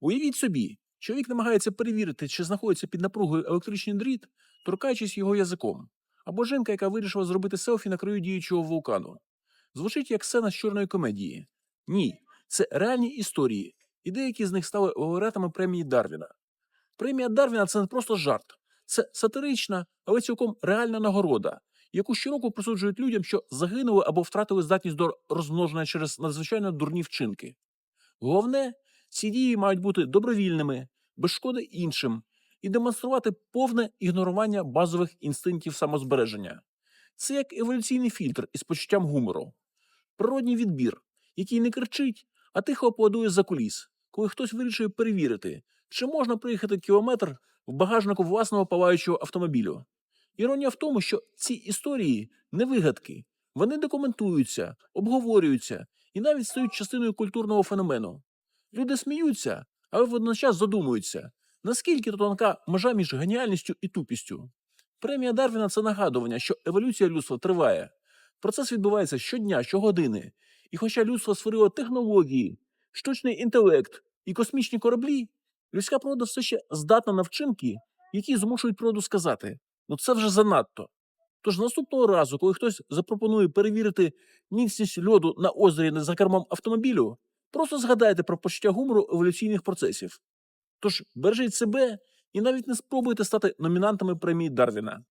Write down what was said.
Уявіть собі, чоловік намагається перевірити, чи знаходиться під напругою електричний дріт, торкаючись його язиком, або жінка, яка вирішила зробити селфі на краю діючого вулкану. Звучить як сцена з чорної комедії. Ні, це реальні історії, і деякі з них стали лауреатами премії Дарвіна. Премія Дарвіна це не просто жарт, це сатирична, але цілком реальна нагорода, яку щороку присуджують людям, що загинули або втратили здатність до розмноження через надзвичайно дурні вчинки. Головне, ці дії мають бути добровільними, без шкоди іншим, і демонструвати повне ігнорування базових інстинктів самозбереження. Це як еволюційний фільтр із почуттям гумору, природній відбір, який не кричить, а тихо аплодує за куліс, коли хтось вирішує перевірити, чи можна проїхати кілометр в багажнику власного палаючого автомобілю. Іронія в тому, що ці історії не вигадки, вони документуються, обговорюються і навіть стають частиною культурного феномену. Люди сміються, але водночас задумуються, наскільки то тонка межа між геніальністю і тупістю. Премія Дарвіна це нагадування, що еволюція людства триває. Процес відбувається щодня, щогодини. І хоча людство створило технології, штучний інтелект і космічні кораблі, людська природа все ще здатна на вчинки, які змушують природу сказати: ну це вже занадто. Тож наступного разу, коли хтось запропонує перевірити міцність льоду на озері за кермом автомобілю, просто згадайте про почуття гумору еволюційних процесів. Тож бережіть себе і навіть не спробуйте стати номінантами премії Дарвіна.